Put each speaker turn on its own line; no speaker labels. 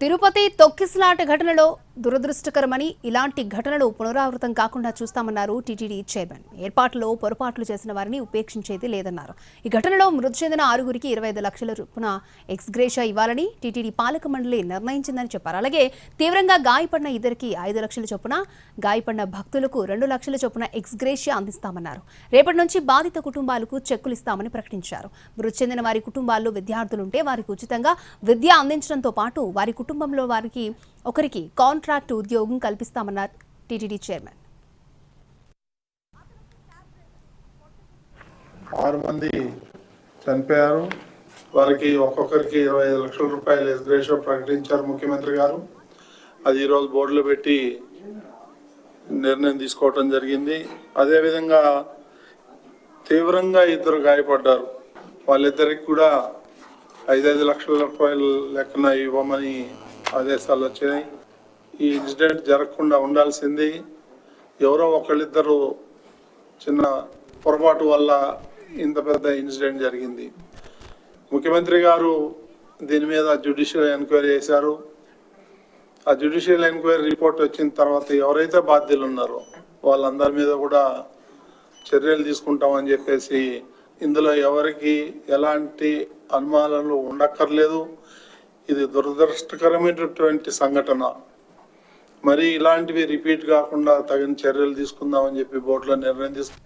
తిరుపతి తొక్కిసలాట ఘటనలో దురదృష్టకరమని ఇలాంటి ఘటనలు పునరావృతం కాకుండా చూస్తామన్నారు టీటీడీ చైర్మన్. ఏర్పాట్లో పొరపాట్లు చేసిన వారిని ఉపేక్షించేది లేదన్నారు. ఈ ఘటనలో మృతి చెందిన ఆరుగురికి ఇరవై ఐదు లక్షల చొప్పున ఎక్స్గ్రేషా ఇవ్వాలని టీటీడీ పాలక మండలి నిర్ణయించిందని చెప్పారు. అలాగే తీవ్రంగా గాయపడిన ఇద్దరికి ఐదు లక్షల చొప్పున గాయపడిన భక్తులకు రెండు లక్షల చొప్పున ఎక్స్గ్రేషియా అందిస్తామన్నారు. రేపటి నుంచి బాధిత కుటుంబాలకు చెక్కులు ఇస్తామని ప్రకటించారు. మృతి చెందిన వారి కుటుంబాల్లో విద్యార్థులుంటే వారికి ఉచితంగా విద్య అందించడంతో పాటు వారి కుటుంబంలో వారికి ఒకరికి కాంట్రాక్ట్ ఉద్యోగం కల్పిస్తామన్నారు టీటీడీ చైర్మన్.
ఆరు మంది చనిపోయారు. వారికి ఒక్కొక్కరికి ఇరవై ఐదు లక్షల రూపాయలు ఎస్గ్రేషో ప్రకటించారు ముఖ్యమంత్రి గారు. అది ఈరోజు బోర్డులో పెట్టి నిర్ణయం తీసుకోవటం జరిగింది. అదేవిధంగా తీవ్రంగా ఇద్దరు గాయపడ్డారు. వాళ్ళిద్దరికి కూడా ఐదైదు లక్షల రూపాయలు లెక్కన ఇవ్వమని ఆదేశాలు వచ్చినాయి. ఈ ఇన్సిడెంట్ జరగకుండా ఉండాల్సింది ఎవరో ఒకళ్ళిద్దరు చిన్న పొరపాటు వల్ల ఇంత పెద్ద ఇన్సిడెంట్ జరిగింది. ముఖ్యమంత్రి గారు దీని మీద జ్యుడిషియల్ ఎంక్వైరీ చేశారు. ఆ జ్యుడిషియల్ ఎంక్వైరీ రిపోర్ట్ వచ్చిన తర్వాత ఎవరైతే బాధ్యులు ఉన్నారో వాళ్ళందరి మీద కూడా చర్యలు తీసుకుంటామని చెప్పేసి ఇందులో ఎవరికి ఎలాంటి అనుమానాలు ఉండక్కర్లేదు. ఇది దురదృష్టకరమైనటువంటి సంఘటన. మరి ఇలాంటివి రిపీట్ కాకుండా తగిన చర్యలు తీసుకుందామని చెప్పి బోర్డులో నిర్ణయం తీసుకు